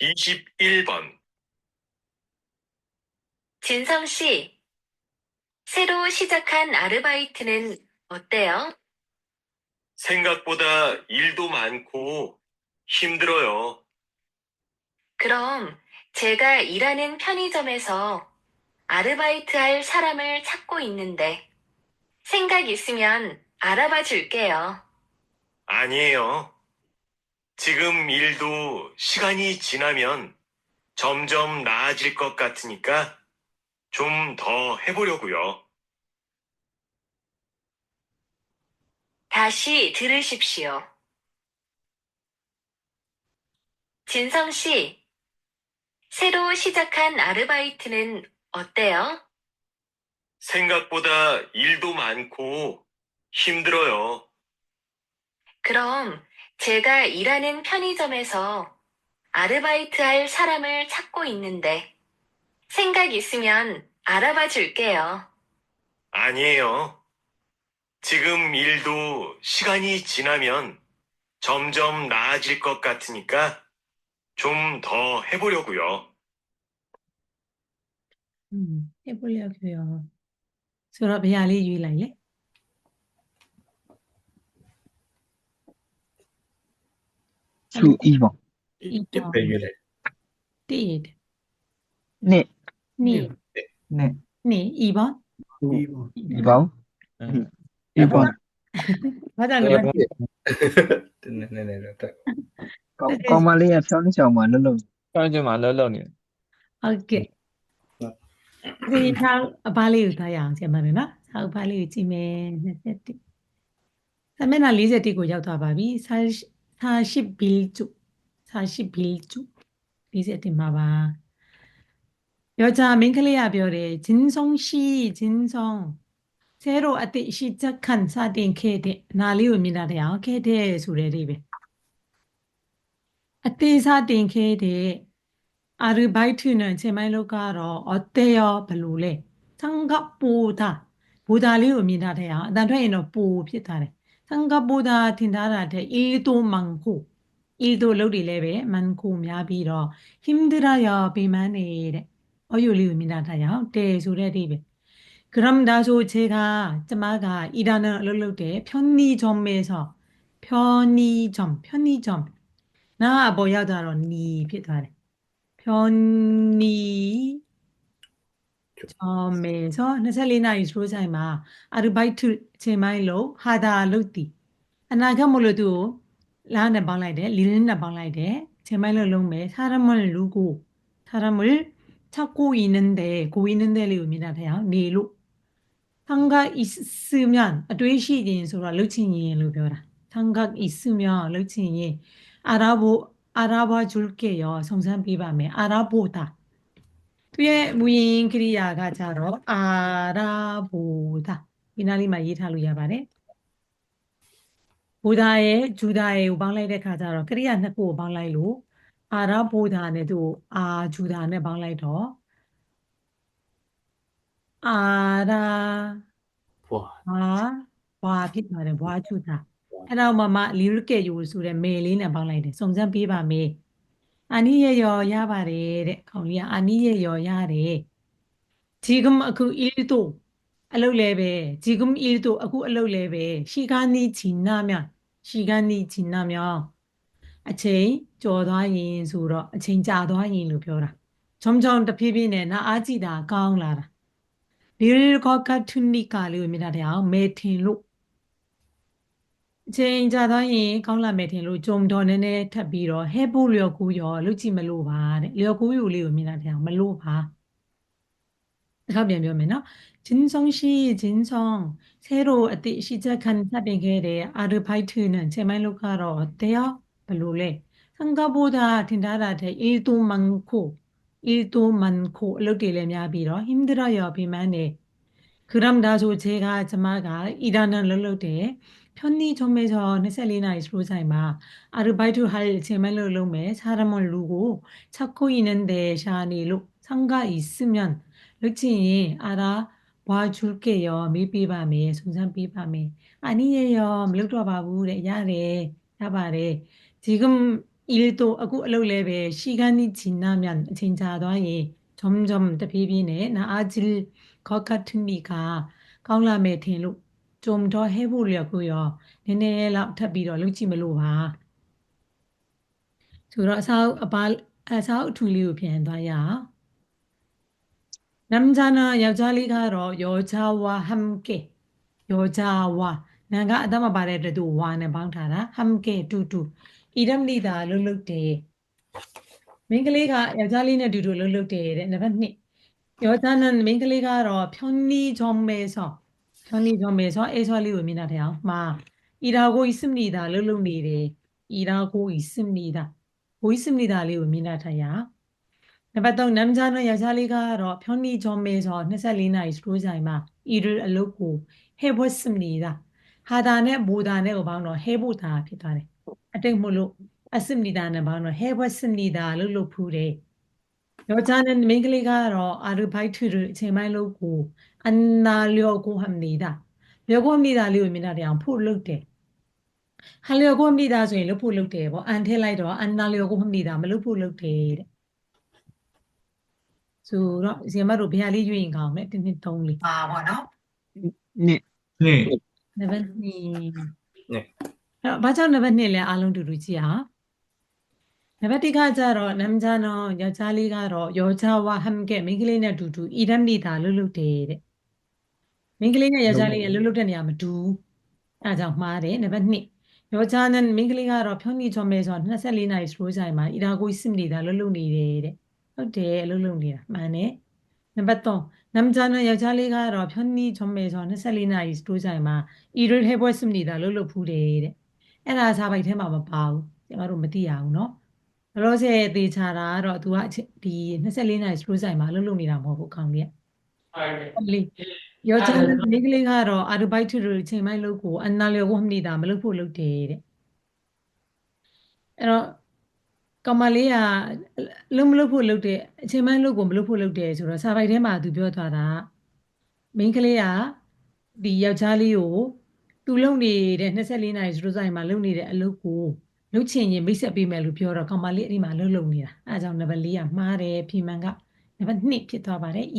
21번, 진성 씨, 새로 시작한 아르바이트는 어때요? 생각보다 일도 많고 힘들어요. 그럼 제가 일하는 편의점에서 아르바이트 할 사람을 찾고 있는데 생각 있으면 알아봐 줄게요. 아니에요. 지금 일도 시간이 지나면 점점 나아질 것 같으니까 좀 더 해보려고요. 다시 들으십시오. 진성 씨, 새로 시작한 아르바이트는 어때요? 생각보다 일도 많고 힘들어요. 그럼 제가 일하는 편의점에서 아르바이트 할 사람을 찾고 있는데 생각 있으면 알아봐 줄게요. 아니에요. 지금 일도 시간이 지나면 점점 나아질 것 같으니까 좀 더 해보려고요. 음, 해보려고요. 졸업 야, 알려줄래? 2e ပေါ့တစ်ပဲရွေးလိုက်တည်တယ်နှစ်နှစ်နှစ်နှစ် e ပေါ့ e ပေါ့ e ပေါ့ e ပေါ့ဘာသာလို့လဲနည်းနည်းတော့တက်ကောင်မလေးကဖြောင်းနေချောင်မှာလှုပ်လှုပ်ဖြောင်းချင်မှာလှုပ်လှုပ်နေဟုတ်ကဲ့ဒီထောက်အပါလေးကိုထားရအောင်ဆရာမမေနော်ဆောက်ပါလေးကိုကြည့်မယ်21စာမျက်နှာ41ကိုရောက်သွားပါပြီ search 41주 41주 40 တင်ပါပါယောက်ျားမိန်းကလေးကပြောတယ်ဂျင်းဆုံးရှိဂျင်းဆုံးဆဲရောအတိရှိချက်ခန်စတင်ခဲ့တဲ့နာလေးကိုမြင်တာတရားခဲ့တဲ့ဆိုတဲ့ဒီပဲအတိစတင်ခဲ့တဲ့အာရဘိုက်ထွန်းချိန်မိုင်းလောက်ကတော့အတေရောဘလို့လဲသံဃာပူတာဘူတာလေးကိုမြင်တာတရားအတန်ထွက်ရင်တော့ပူဖြစ်သွားတယ် 생각보다 틴다라데 일도 많고 일도 로리레베 많고 များပြီးတော့ 힘들어요. 비만이래. 어유리 의미나 돼요. 네, 소리리베. 그럼 다소 제가 쩌마가 일하는 롤로데 편의점에서 편의점 편의점 나 뭐야다로 니 피타래. 편의 점에서 24နာရီစတိုးဆို 그렇죠. 처음에서 24시간 있어서에만 아르바이트 제마일로 하다 루티 아나가 몰라도 라나 방라이데 리르나 방라이데 제마일로 롱메 사람을 누구 사람을 찾고 있는데 고 있는데를 의미하네요. 니로 상각 있으면 되시인 소라 루친이로 배워라. 상각 있으면 루친이 알아보 알아봐 줄게요. 성산 비밤에 알아보다 သူရဲ့မူရင်းကရိယာကကြတော့အာရာဘူဒာဒီနားလေးမှာရေးထားလို့ရပါတယ်ဘူဒာရဲ့ဂျူဒာရဲ့ကိုပေါင်းလိုက်တဲ့ခါကျတော့ကရိယာနှစ်ခုကိုပေါင်းလိုက်လို့အာရာဘူဒာနဲ့သူအာဂျူဒာနဲ့ပေါင်းလိုက်တော့အာရာဘွာဘွာဖြစ်ပါတယ်ဘွာဂျူဒာအဲ့တော့မမလီရကဲယိုဆိုတဲ့မေလေးနဲ့ပေါင်းလိုက်တယ်စုံစမ်းပေးပါမေး အာနိယရောရပါတယ်တဲ့ကောင်လေးကအာနိယရောရတယ်ဂျီဂမ်အခုအီလီတိုအလုပ်လဲပဲဂျီဂမ်အီလီတိုအခုအလုပ်လဲပဲရှီဂန်နီဂျီနာမြရှီဂန်နီဂျီနာမြအချိန်ကြော်သွားရင်ဆိုတော့အချိန်ကြာသွားရင်လို့ပြောတာချုံချုံတဖြည်းဖြည်းနဲ့နာအားကြည့်တာကောင်းလာတာဒီရီကောကတ်ထူနီကာလေးကိုမြင်တာတရားမေထင်လို့ အချိန်ကြာသွားရင်ကောင်းလာမယ်ထင်လို့ဂျုံတော်နည်းနည်းထပ်ပြီးတော့ဟဲဖို့လျော်ကူးရောလုကြည့်မလို့ပါတဲ့လျော်ကူးယူလေးကိုမြင်တာတရားမလို့ပါတစ်ခါပြန်ပြောမယ်နော်ဂျင်းဆောင်ရှိဂျင်းဆောင်ဆဲရိုအတိရှိချက်ခံထပ်ပြင်ခဲ့တဲ့အာရဖိုက်ထူနန်ချိန်မိုင်းလောက်ကတော့တရားဘလို့လဲစင်ကာပူသားထင်ထားတာတဲ့အီတူမန်ခိုအီတူမန်ခိုအလုပ်တွေလည်းများပြီးတော့ဟင်ဒရာရောပြမန်းနေခရမ်ဒါဆိုချေကကျမကအီဒါနန်လှုပ်လှုပ်တယ် 편의점에서 24시나 25시에 막 아르바이트 할 제말로 룸에 사람을 누고 찾고 있는데 샤니 룩 상가 있으면 럭친이 알아 봐줄게요. 밀비밤에 송산비밤에 아니에요. 밀도 바보래 야래 야바래 지금 일도 하고 레벨 시간이 지나면 진짜 더이 점점 더 비비네 나아질 것 같으니까 강남에 대로 좀 더 해보려고요. နည်းနည်းလောက်ထပ်ပြီးတော့လုပ်ကြည့်မလို့ပါဆိုတော့အစားအပါအစားအထူလေးကိုပြန်သွားရအောင် 남자나 여자리 가러 여자와 함께 여자와 내가 아다마 바래도 와는 방타라 함께 두두 이름 리다 룰룩데 민글리가 여자리는 두두 룰룩데တဲ့နံပါတ်2 여자는 ချောင်းလေးချောင်းမေချောင်းအဲချောင်းလေးကိုမျက်နှာထဲအောင်မှာဤဒါကိုဤစမဏိတာလှုပ်လှုပ်နေတယ်ဤဒါကိုဤစမဏိတာကိုဤစမဏိတာလေးကိုမျက်နှာထဲအောင်နံပါတ်3နမ်ဂျာနောယောက်ျားလေးကတော့ဖြောင်းနီချောမေဆို24နာရီစတိုးဆိုင်မှာအီရအလုပ်ကိုဟဲဘွတ်စမနီတာဟာတာနဲ့ဘူတာနဲ့ကိုပေါင်းတော့ဟဲဘူတာဖြစ်သွားတယ်အတိတ်မို့လို့အစမနီတာနဲ့ပေါင်းတော့ဟဲဘွတ်စမနီတာလို့လို့ဖူးတယ် ယောက်ျားနဲ့မိန်းကလေးကတော့အာရဘိုက်ထူအချိန်ပိုင်းလို့ကိုအန်နာလျောကိုဟမ်နေတာလျောကိုဟမ်နေတာလေးကိုမြင်တဲ့အောင်ဖို့လုပ်တယ်ဟာလျောကိုဟမ်နေတာဆိုရင်လို့ဖို့လုပ်တယ်ပေါ့အန်ထဲလိုက်တော့အန်နာလျောကိုဟမ်နေတာမလုပ်ဖို့လုပ်တယ်တဲ့ဆိုတော့ဇင်မတို့ဘယ်ဟာလေးရွေးရင်ကောင်းလဲတင်းတင်းသုံးလေးပါပေါ့နော်နှစ် 네. နံပါတ်2 네. အဲ့တော့ဘာကြောင့်နံပါတ်2လဲအားလုံးတူတူကြည့်အောင် နံပါတ်1ကကြတော့နမ်ဂျာနော်ယောက်ျားလေးကတော့ယောချာဝါဟမ်ကဲမိန်းကလေးနဲ့တူတူအီရမ်နေတာလှုပ်လှုပ်တယ်တဲ့မိန်းကလေးနဲ့ယောက်ျားလေးနဲ့လှုပ်လှုပ်တဲ့နေရာမတူဘူးအဲဒါကြောင့်မှားတယ်နံပါတ်2ယောချာနဲ့မိန်းကလေးကတော့ဖြောင်းနေချော်မဲဆိုတော့24နာရီစတိုးဆိုင်မှာအီရာကိုစစ်နေတာလှုပ်လှုပ်နေတယ်တဲ့ဟုတ်တယ်လှုပ်လှုပ်နေတာမှန်တယ်နံပါတ်3နမ်ဂျာနဲ့ယောက်ျားလေးကတော့ဖြောင်းနေချော်မဲဆိုတော့24နာရီစတိုးဆိုင်မှာအီရဟဲဘွဲစစ်နေတာလှုပ်လှုပ်ဖူးတယ်တဲ့အဲ့ဒါစာပိုက်ထဲမှာမပါဘူးကျမတို့မသိရဘူးเนาะ ဘလို့စေသေချာတာကတော့ तू ကအချက်ဒီ24နာရီစတိုးဆိုင်မှာလှုပ်လှုပ်နေတာမဟုတ်ဘူးအကောင်ကြီးကလေယောချာမိန်းကလေးကတော့အာရဘိုက်ထရချိန်ပိုင်းလုပ်ကိုအနာလျောကိုမနေတာမလုပ်ဖို့လုပ်တယ်တဲ့အဲ့တော့ကောင်မလေးကလုံးမလုပ်ဖို့လုပ်တယ်အချိန်ပိုင်းလုပ်ကိုမလုပ်ဖို့လုပ်တယ်ဆိုတော့စာပိုက်ထဲမှာ तू ပြောသွားတာမိန်းကလေးကဒီယောက်ျားလေးကိုသူလုံနေတဲ့24နာရီစတိုးဆိုင်မှာလုံနေတဲ့အလုပ်ကို လှုပ်ချင်ရင်မိတ်ဆက်ပေးမယ်လို့ပြောတော့ကောင်မလေးအဲ့ဒီမှာလှုပ်လှုပ်နေတာအဲဒါကြောင့်နံပါတ်4ကမှားတယ်ဖြေမှန်ကနံပါတ်2ဖြစ်သွားပါတယ်